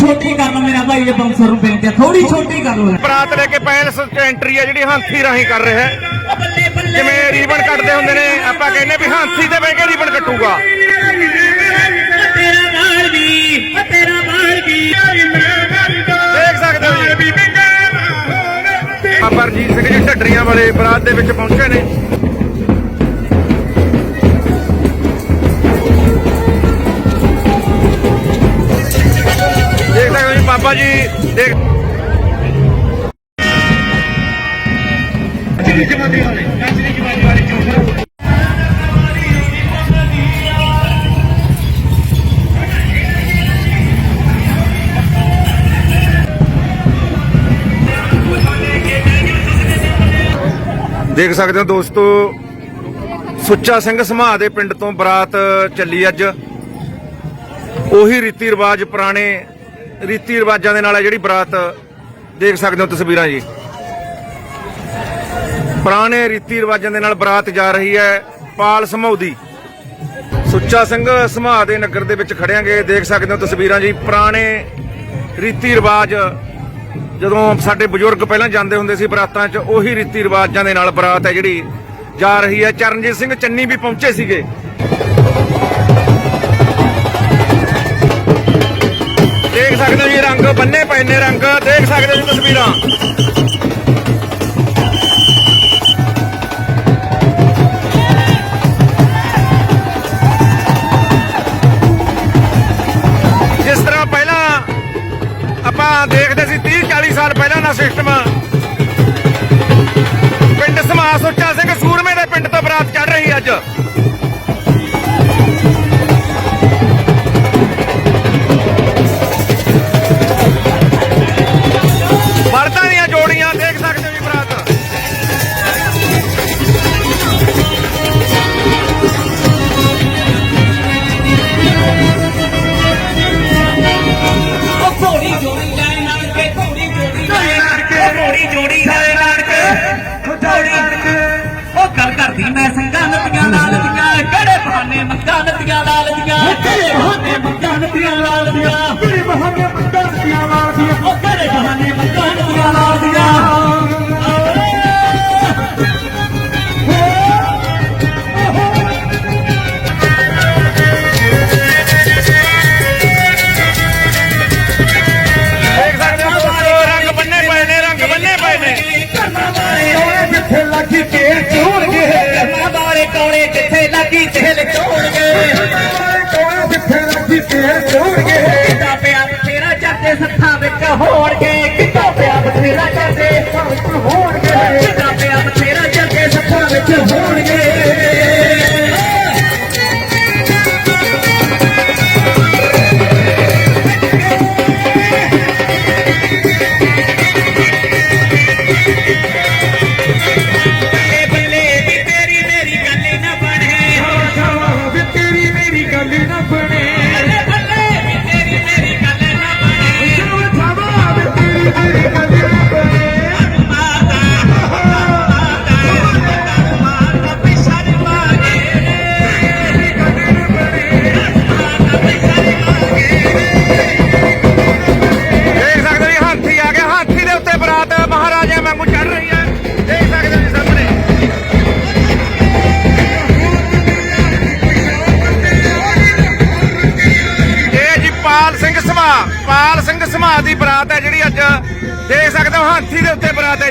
ਛੋਟੀ ਕਰ ਲਓ ਮੇਰਾ ਭਾਈ ਇਹ ਬੰਸਰ ਨੂੰ ਬੇਨਤੀ ਆ ਥੋੜੀ ਛੋਟੀ ਕਰ ਲਓ। ਬਰਾਤ ਲੈ ਕੇ ਪੈਲਸ ਚ ਐਂਟਰੀ ਆ ਜਿਹੜੀ ਹਾਥੀ ਰਾਹੀਂ ਕਰ ਰਿਹਾ ਹੈ। ਜਿਵੇਂ ਰੀਬਨ ਕੱਟਦੇ ਹੁੰਦੇ ਨੇ ਆਪਾਂ ਕਹਿੰਦੇ ਵੀ ਹਾਥੀ ਤੇ ਬਹਿ ਕੇ ਰੀਬਨ ਕੱਟੂਗਾ। ਤੇਰਾ ਬਾਲ ਵੀ ਤੇਰਾ ਬਾਲ ਵੀ। ਦੇਖ ਸਕਦੇ ਹੋ ਬਾਬਾ ਰਜੀਤ ਸਿੰਘ ਜੀ ਢੱਡਰੀਆਂ ਵਾਲੇ ਬਰਾਤ ਦੇ ਵਿੱਚ ਪਹੁੰਚੇ ਨੇ। ਦੇਖ ਸਕਦੇ ਹੋ ਦੋਸਤੋ, ਸੁੱਚਾ ਸਿੰਘ ਸਮਾ ਦੇ ਪਿੰਡ ਤੋਂ ਬਰਾਤ ਚੱਲੀ ਅੱਜ। ਉਹੀ ਰੀਤੀ ਰਿਵਾਜ, ਪੁਰਾਣੇ ਰੀਤੀ ਰਿਵਾਜਾਂ ਦੇ ਨਾਲ ਹੈ ਜਿਹੜੀ ਬਰਾਤ, ਦੇਖ ਸਕਦੇ ਹੋ ਤਸਵੀਰਾਂ ਜੀ। ਪੁਰਾਣੇ ਰੀਤੀ ਰਿਵਾਜਾਂ ਦੇ ਨਾਲ ਬਰਾਤ ਜਾ ਰਹੀ ਹੈ ਪਾਲ ਸਮੌਦੀ। ਸੁੱਚਾ ਸਿੰਘ ਸਮਾ ਦੇ ਨਗਰ ਦੇ ਵਿੱਚ ਖੜਿਆਂਗੇ, ਦੇਖ ਸਕਦੇ ਹੋ ਤਸਵੀਰਾਂ ਜੀ। ਪੁਰਾਣੇ ਰੀਤੀ ਰਿਵਾਜ ਜਦੋਂ ਸਾਡੇ ਬਜ਼ੁਰਗ ਪਹਿਲਾਂ ਜਾਂਦੇ ਹੁੰਦੇ ਸੀ ਬਰਾਤਾਂ 'ਚ, ਉਹੀ ਰੀਤੀ ਰਿਵਾਜਾਂ ਦੇ ਨਾਲ ਬਰਾਤ ਹੈ ਜਿਹੜੀ ਜਾ ਰਹੀ ਹੈ। ਚਰਨਜੀਤ ਸਿੰਘ ਚੰਨੀ ਵੀ ਪਹੁੰਚੇ ਸੀਗੇ। ਦੇਖ ਸਕਦੇ ਹੋ ਜੀ, ਰੰਗ ਬੰਨੇ ਪਏ ਨੇ ਰੰਗ, ਦੇਖ ਸਕਦੇ ਹੋ ਜੀ ਤਸਵੀਰਾਂ। ਸਾਲ ਸਿਸਟਮ ਪਿੰਡ ਸਮਾ ਸੁੱਚਾ ਸਿੰਘ ਸੂਰਮੇ ਦੇ ਪਿੰਡ ਤੋਂ ਬਰਾਤ ਚੜ ਰਹੀ ਅੱਜ। ਬਹਾਨੇ ਨਾਲ ਦੀਆਂ ਉਹ ਕਿਹੜੇ ਬਹਾਨੇ ਨਾਲ ਦੀਆਂ ਬੰਨੇ ਪਏ ਨੇ ਰੰਗ ਬੰਨੇ ਪਏ ਨੇ। ਜਿੱਥੇ ਲੱਗੀ ਤੇਲ ਚੋਣਗੇ। ਕੰਮਾਂ ਵਾਲੇ ਕੋਲੇ ਜਿੱਥੇ ਲੱਗੀ ਤੇਲ ਚੋਣਗੇ। हो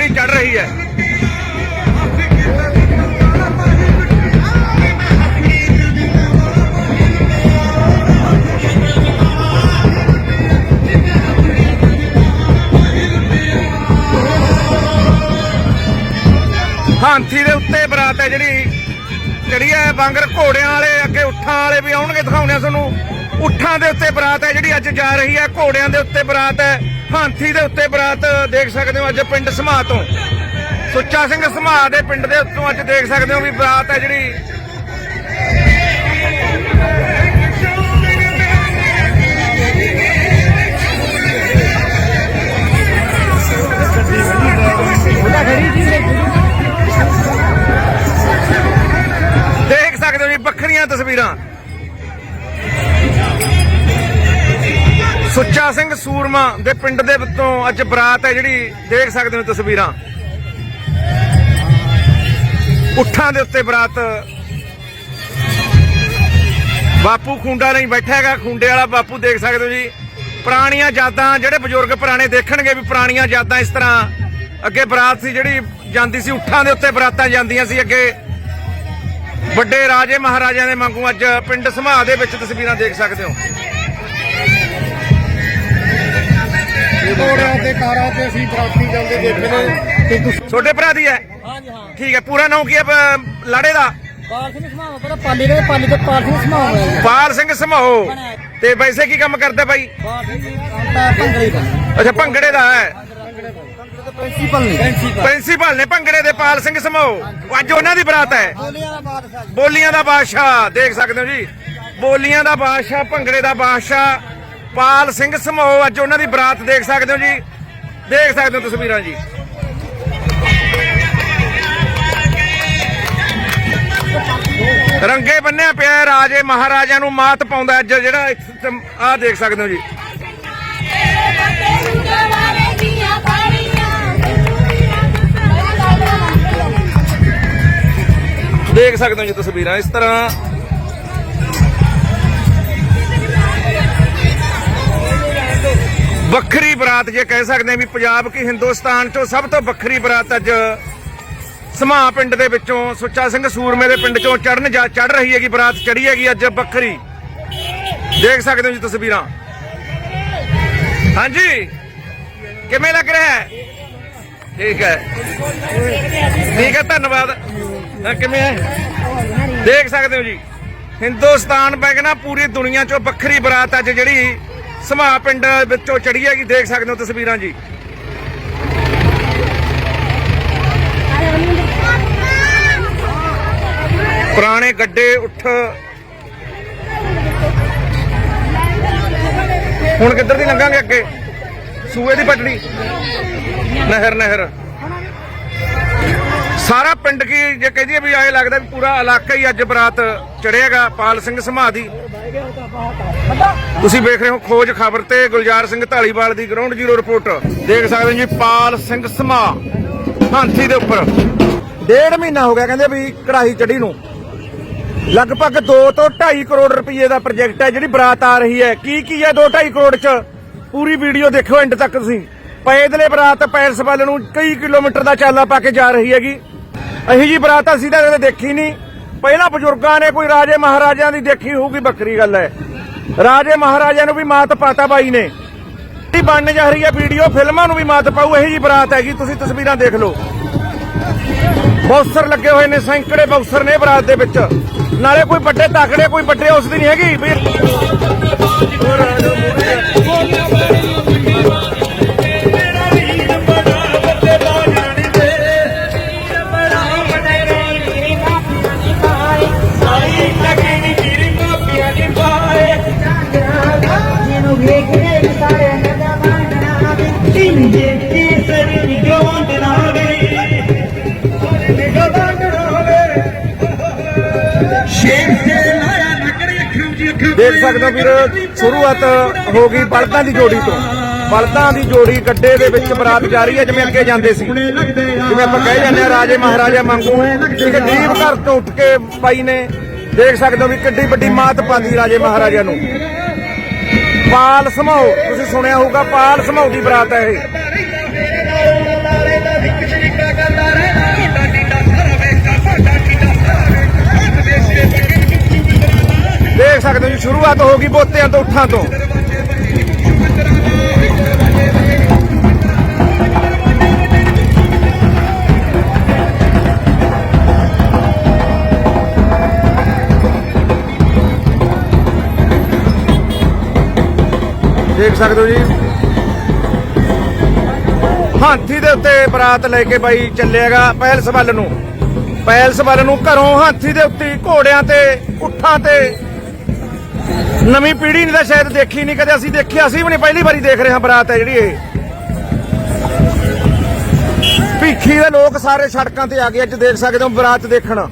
ਜਿਹੜੀ ਚੜ ਰਹੀ ਹੈ। ਹਾਥੀ ਦੇ ਉੱਤੇ ਬਰਾਤ ਹੈ ਜਿਹੜੀ। ਜਿਹੜੀ ਹੈ ਵਾਂਗਰ ਘੋੜਿਆਂ ਵਾਲੇ, ਅੱਗੇ ਉੱਠਾਂ ਵਾਲੇ ਵੀ ਆਉਣਗੇ ਦਿਖਾਉਣੇ ਆ ਤੁਹਾਨੂੰ। ਉੱਠਾਂ ਦੇ ਉੱਤੇ ਬਰਾਤ ਹੈ ਜਿਹੜੀ ਅੱਜ ਜਾ ਰਹੀ ਹੈ, ਘੋੜਿਆਂ ਦੇ ਉੱਤੇ ਬਰਾਤ ਹੈ। ਹਾਥੀ ਦੇ ਉੱਤੇ ਬਰਾਤ ਦੇਖ ਸਕਦੇ ਹੋ ਅੱਜ ਪਿੰਡ ਸਮਾ ਤੋਂ। ਸੁੱਚਾ ਸਿੰਘ ਸਮਾ ਦੇ ਪਿੰਡ ਦੇ ਉੱਤੋਂ ਅੱਜ ਦੇਖ ਸਕਦੇ ਹੋ ਵੀ ਬਰਾਤ ਹੈ ਜਿਹੜੀ। ਦੇਖ ਸਕਦੇ ਹੋ ਜੀ ਵੱਖਰੀਆਂ ਤਸਵੀਰਾਂ। ਸੁੱਚਾ ਸਿੰਘ ਸੂਰਮਾ ਦੇ ਪਿੰਡ ਦੇ ਵਿੱਚੋਂ ਅੱਜ ਬਰਾਤ ਹੈ ਜਿਹੜੀ ਦੇਖ ਸਕਦੇ ਹੋ ਤਸਵੀਰਾਂ। ਉੱਠਾਂ ਦੇ ਉੱਤੇ ਬਰਾਤ। ਬਾਪੂ ਖੁੰਡਾ ਨਹੀਂ ਬੈਠਾ ਹੈਗਾ, ਖੁੰਡੇ ਵਾਲਾ ਬਾਪੂ ਦੇਖ ਸਕਦੇ ਹੋ ਜੀ। ਪੁਰਾਣੀਆਂ ਯਾਦਾਂ ਜਿਹੜੇ ਬਜ਼ੁਰਗ ਪੁਰਾਣੇ ਦੇਖਣਗੇ ਵੀ ਪੁਰਾਣੀਆਂ ਯਾਦਾਂ ਇਸ ਤਰ੍ਹਾਂ ਅੱਗੇ ਬਰਾਤ ਸੀ ਜਿਹੜੀ ਜਾਂਦੀ ਸੀ, ਉੱਠਾਂ ਦੇ ਉੱਤੇ ਬਰਾਤਾਂ ਜਾਂਦੀਆਂ ਸੀ ਅੱਗੇ। ਵੱਡੇ ਰਾਜੇ ਮਹਾਰਾਜਿਆਂ ਦੇ ਵਾਂਗੂ ਅੱਜ ਪਿੰਡ ਸਮਾ ਦੇ ਵਿੱਚ ਤਸਵੀਰਾਂ ਦੇਖ ਸਕਦੇ ਹੋ। ਘੋੜਿਆਂ ਤੇ ਕਾਰਾਂ ਤੇ ਅਸੀਂ ਬਰਾਤੀ ਜਾਂਦੇ ਦੇਖੇ ਨੇ ਤੇ ਤੁਸੀਂ ਛੋਟੇ ਭਰਾ ਦੀ ਹੈ? ਹਾਂਜੀ ਹਾਂ। ਠੀਕ ਹੈ ਪੂਰਾ ਨਾਮ ਕੀ ਹੈ ਲਾੜੇ ਦਾ? ਪਾਲ ਸਿੰਘ ਸਮਾਵਾ ਪਹਿਲਾਂ ਪਾਲੀ ਦੇ ਪਾਲੀ ਤੇ ਪਾਲ ਸਿੰਘ ਸਮਾਵਾ ਹੋਇਆ ਪਾਲ ਸਿੰਘ ਸਮੋ ਤੇ ਵੈਸੇ ਕੀ ਕੰਮ ਕਰਦਾ ਬਾਈ ਪਾਲ ਸਿੰਘ ਤਾਂ ਭੰਗੜੇ ਦਾ। ਅੱਛਾ ਭੰਗੜੇ ਦਾ ਹੈ। ਪ੍ਰਿੰਸੀਪਲ ਨੇ। ਪ੍ਰਿੰਸੀਪਲ। ਪ੍ਰਿੰਸੀਪਲ ਨੇ ਭੰਗੜੇ ਦੇ ਪਾਲ ਸਿੰਘ ਸਮੋ ਅੱਜ ਉਹਨਾਂ ਦੀ ਬਰਾਤ ਹੈ। ਬੋਲੀਆਂ ਦਾ ਬਾਦਸ਼ਾਹ ਜੀ। ਬੋਲੀਆਂ ਦਾ ਬਾਦਸ਼ਾਹ ਦੇਖ ਸਕਦੇ ਹੋ ਜੀ। ਬੋਲੀਆਂ ਦਾ ਬਾਦਸ਼ਾਹ ਭੰਗੜੇ ਦਾ ਬਾਦਸ਼ਾਹ। ਪਾਲ ਸਿੰਘ ਸਮੋਹ ਅੱਜ ਉਹਨਾਂ ਦੀ ਬਰਾਤ ਦੇਖ ਸਕਦੇ ਹੋ ਜੀ। ਦੇਖ ਸਕਦੇ ਹੋ ਤਸਵੀਰਾਂ ਜੀ। ਰੰਗੇ ਬੰਨਿਆ ਪਿਆ ਰਾਜੇ ਮਹਾਰਾਜਾ ਨੂੰ ਮਾਤ ਪਾਉਂਦਾ ਅੱਜ ਜਿਹੜਾ ਆਹ ਦੇਖ ਸਕਦੇ ਹੋ ਜੀ। ਦੇਖ ਸਕਦੇ ਹੋ ਜੀ ਤਸਵੀਰਾਂ। ਇਸ ਤਰ੍ਹਾਂ ਵੱਖਰੀ ਬਰਾਤ ਜੇ ਕਹਿ ਸਕਦੇ ਹਾਂ ਵੀ ਪੰਜਾਬ ਕੀ ਹਿੰਦੁਸਤਾਨ ਚੋਂ ਸਭ ਤੋਂ ਵੱਖਰੀ ਬਰਾਤ ਅੱਜ ਸਮਾ ਪਿੰਡ ਦੇ ਵਿੱਚੋਂ ਸੁੱਚਾ ਸਿੰਘ ਸੂਰਮੇ ਦੇ ਪਿੰਡ ਚੋਂ ਚੜਨ ਜਾ ਚੜ ਰਹੀ ਹੈਗੀ, ਬਰਾਤ ਚੜੀ ਹੈਗੀ ਅੱਜ ਵੱਖਰੀ। ਦੇਖ ਸਕਦੇ ਹੋ ਜੀ ਤਸਵੀਰਾਂ। ਹਾਂਜੀ। ਕਿਵੇਂ ਲੱਗ ਰਿਹਾ ਹੈ? ਠੀਕ ਹੈ। ਠੀਕ ਹੈ, ਧੰਨਵਾਦ। ਕਿਵੇਂ ਹੈ? ਦੇਖ ਸਕਦੇ ਹੋ ਜੀ। ਹਿੰਦੁਸਤਾਨ ਬੈਗਨਾ ਪੂਰੀ ਦੁਨੀਆ ਚੋਂ ਵੱਖਰੀ ਬਰਾਤ ਅੱਜ ਜਿਹੜੀ ਸਮਾ ਪਿੰਡ ਵਿੱਚੋਂ ਚੜੀ ਹੈਗੀ ਦੇਖ ਸਕਦੇ ਹੋ ਤਸਵੀਰਾਂ ਜੀ? ਪੁਰਾਣੇ ਗੱਡੇ ਉੱਠ। ਹੁਣ ਕਿੱਧਰ ਦੀ ਲੰਘਾਂਗੇ ਅੱਗੇ? ਸੂਏ ਦੀ ਪਟੜੀ। ਨਹਿਰ ਨਹਿਰ। ਸਾਰਾ ਪਿੰਡ ਕੀ ਜੇ ਕਹਦੀਏ ਵੀ ਆਏ ਲੱਗਦਾ ਵੀ ਪੂਰਾ ਇਲਾਕਾ ਹੀ ਅੱਜ ਬਰਾਤ ਚੜਿਆਗਾ ਪਾਲ ਸਿੰਘ ਸਮਾਧੀ ਤੁਸੀਂ ਵੇਖ ਰਹੇ ਹੋ ਖੋਜ ਖਬਰ ਤੇ ਗੁਲਜ਼ਾਰ ਸਿੰਘ ਢਾਲੀਵਾਲ ਦੀ ਗਰਾਊਂਡ ਜ਼ੀਰੋ ਰਿਪੋਰਟ ਦੇਖ ਸਕਦੇ ਹੋ ਜੀ, ਪਾਲ ਸਿੰਘ ਸਮਾ ਹਾਥੀ ਦੇ ਉੱਪਰ। ਡੇਢ ਮਹੀਨਾ ਹੋ ਗਿਆ ਕਹਿੰਦੇ ਵੀ ਕੜਾਈ ਚੜੀ ਨੂੰ। ਲਗਭਗ 2 ਤੋਂ 2.5 ਕਰੋੜ ਰੁਪਏ ਦਾ ਪ੍ਰੋਜੈਕਟ ਹੈ, ਜਿਹੜੀ ਬਰਾਤ ਆ ਰਹੀ ਹੈ। ਕੀ ਕੀ ਹੈ 2.5 ਕਰੋੜ ਚ? ਪੂਰੀ ਵੀਡੀਓ ਦੇਖਿਓ ਐਂਡ ਤੱਕ ਤੁਸੀਂ। ਪੈਦਲੇ ਬਰਾਤ ਪੈਰਸ ਵੱਲ ਨੂੰ ਕਈ ਕਿਲੋਮੀਟਰ ਦਾ ਚਾਲਾ ਪਾ ਕੇ ਜਾ ਰਹੀ ਹੈਗੀ। ਅਹੀ ਜੀ ਬਰਾਤ ਅਸੀਂ ਤਾਂ ਦੇਖੀ ਨਹੀਂ। ਪਹਿਲਾਂ ਬਜ਼ੁਰਗਾਂ ਨੇ ਕੋਈ ਰਾਜੇ ਮਹਾਰਾਜਿਆਂ ਦੀ ਦੇਖੀ ਹੋਊਗੀ ਬੱਕਰੀ ਗੱਲ ਹੈ। ਰਾਜੇ ਮਹਾਰਾਜਿਆਂ ਨੂੰ ਵੀ ਮਾਤ ਪਾਤਾ ਬਾਈ ਨੇ। ਇਹ ਬਣਨ ਜਾ ਰਹੀ ਹੈ ਵੀਡੀਓ, ਫਿਲਮਾਂ ਨੂੰ ਵੀ ਮਾਤ ਪਾਊ, ਇਹੀ ਜੀ ਬਰਾਤ ਹੈਗੀ, ਤੁਸੀਂ ਤਸਵੀਰਾਂ ਦੇਖ ਲਓ। ਬਾਕਸਰ ਲੱਗੇ ਹੋਏ ਨੇ, ਸੈਂਕੜੇ ਬਾਕਸਰ ਨੇ ਬਰਾਤ ਦੇ ਵਿੱਚ। ਨਾਲੇ ਕੋਈ ਵੱਡੇ ਤਾਕੜੇ, ਕੋਈ ਵੱਡੇ ਉਸ ਦੀ ਨਹੀਂ ਹੈਗੀ ਸਕਦੇ ਹੋ ਵੀਰ, ਸ਼ੁਰੂਆਤ ਹੋ ਗਈ ਬਲਦਾਂ ਦੀ ਜੋੜੀ ਤੋਂ। ਬਲਦਾਂ ਦੀ ਜੋੜੀ ਗੱਡੇ ਦੇ ਵਿੱਚ ਬਰਾਤ ਜਾ ਰਹੀ ਹੈ, ਜਿਵੇਂ ਅੱਗੇ ਜਾਂਦੇ ਸੀ। ਜਿਵੇਂ ਆਪਾਂ ਕਹਿ ਜਾਂਦੇ ਆ ਰਾਜੇ ਮਹਾਰਾਜਾ ਵਾਂਗੂ। ਇੱਕ ਗਰੀਬ ਘਰ ਤੋਂ ਉੱਠ ਕੇ ਪਾਈ ਨੇ ਦੇਖ ਸਕਦੇ ਹੋ ਵੀ ਕਿੱਡੀ ਵੱਡੀ ਮਾਤ ਪਾਦੀ ਰਾਜੇ ਮਹਾਰਾਜਾ ਨੂੰ। ਪਾਲ ਸਮਾਉ ਤੁਸੀਂ ਸੁਣਿਆ ਹੋਊਗਾ, ਪਾਲ ਸਮਾਉ ਦੀ ਬਰਾਤ ਹੈ ਇਹ। ਸਕਦੇ ਹੋ ਜੀ। ਸ਼ੁਰੂਆਤ ਹੋ ਗਈ ਬੋਤਿਆਂ ਤੋਂ, ਉੱਠਾਂ ਤੋਂ। ਦੇਖ ਸਕਦੇ ਹੋ ਜੀ। ਹਾਥੀ ਦੇ ਉੱਤੇ ਬਰਾਤ ਲੈ ਕੇ ਬਾਈ ਚੱਲਿਆਗਾ ਪੈਲਸ ਵੱਲ ਨੂੰ। ਪੈਲਸ ਵੱਲ ਨੂੰ ਘਰੋਂ ਹਾਥੀ ਦੇ ਉੱਤੇ, ਘੋੜਿਆਂ ਤੇ, ਉੱਠਾਂ ਤੇ। ਨਵੀਂ ਪੀੜ੍ਹੀ ਨੇ ਤਾਂ ਸ਼ਾਇਦ ਦੇਖੀ ਨਹੀਂ, ਕਦੇ ਅਸੀਂ ਦੇਖਿਆ ਅਸੀਂ ਵੀ ਨਹੀਂ, ਪਹਿਲੀ ਵਾਰੀ ਦੇਖ ਰਹੇ ਹਾਂ ਬਰਾਤ ਹੈ ਜਿਹੜੀ ਇਹ। ਭੀਖੀ ਦੇ ਲੋਕ ਸਾਰੇ ਸੜਕਾਂ ਤੇ ਆ ਗਏ, ਅੱਜ ਦੇਖ ਸਕਦੇ ਹੋ ਬਰਾਤ ਦੇਖਣ।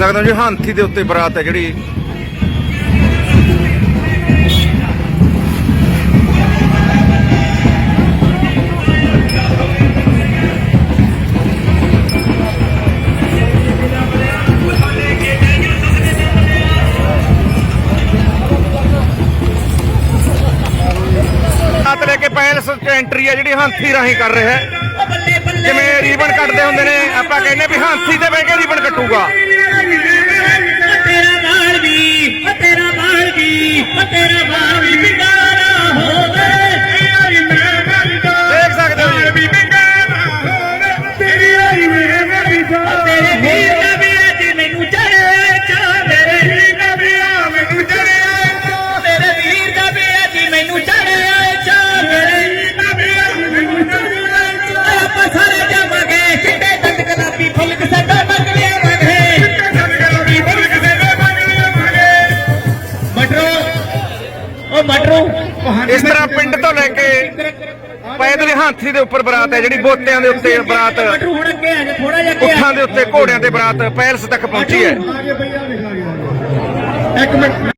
ਸਕਦੇ ਹੋ ਜੀ ਹਾਥੀ ਦੇ ਉੱਤੇ ਬਰਾਤ ਹੈ ਜਿਹੜੀ। ਹੱਥ ਲੈ ਕੇ ਪੈਲਸ ਚ ਐਂਟਰੀ ਹੈ ਜਿਹੜੀ ਹਾਥੀ ਰਾਹੀਂ ਕਰ ਰਿਹਾ ਹੈ। ਜਿਵੇਂ ਰੀਬਨ ਕੱਟਦੇ ਹੁੰਦੇ ਨੇ, ਆਪਾਂ ਕਹਿੰਦੇ ਵੀ ਹਾਥੀ ਤੇ ਬਹਿ ਕੇ ਰੀਬਨ ਕੱਟੂਗਾ। ਵੀ ਓ ਹਾਥੀ ਦੇ ਉੱਪਰ ਬਰਾਤ ਹੈ, ਜਿਹੜੀ ਬੋਤਿਆਂ ਦੇ ਉੱਤੇ ਬਰਾਤ। ਮਟਰੂ ਉੱਠਾਂ ਦੇ ਉੱਤੇ ਘੋੜਿਆਂ ਤੇ ਬਰਾਤ ਪੈਲਸ ਤੱਕ ਪਹੁੰਚੀ ਹੈ। ਇੱਕ ਮਿੰਟ।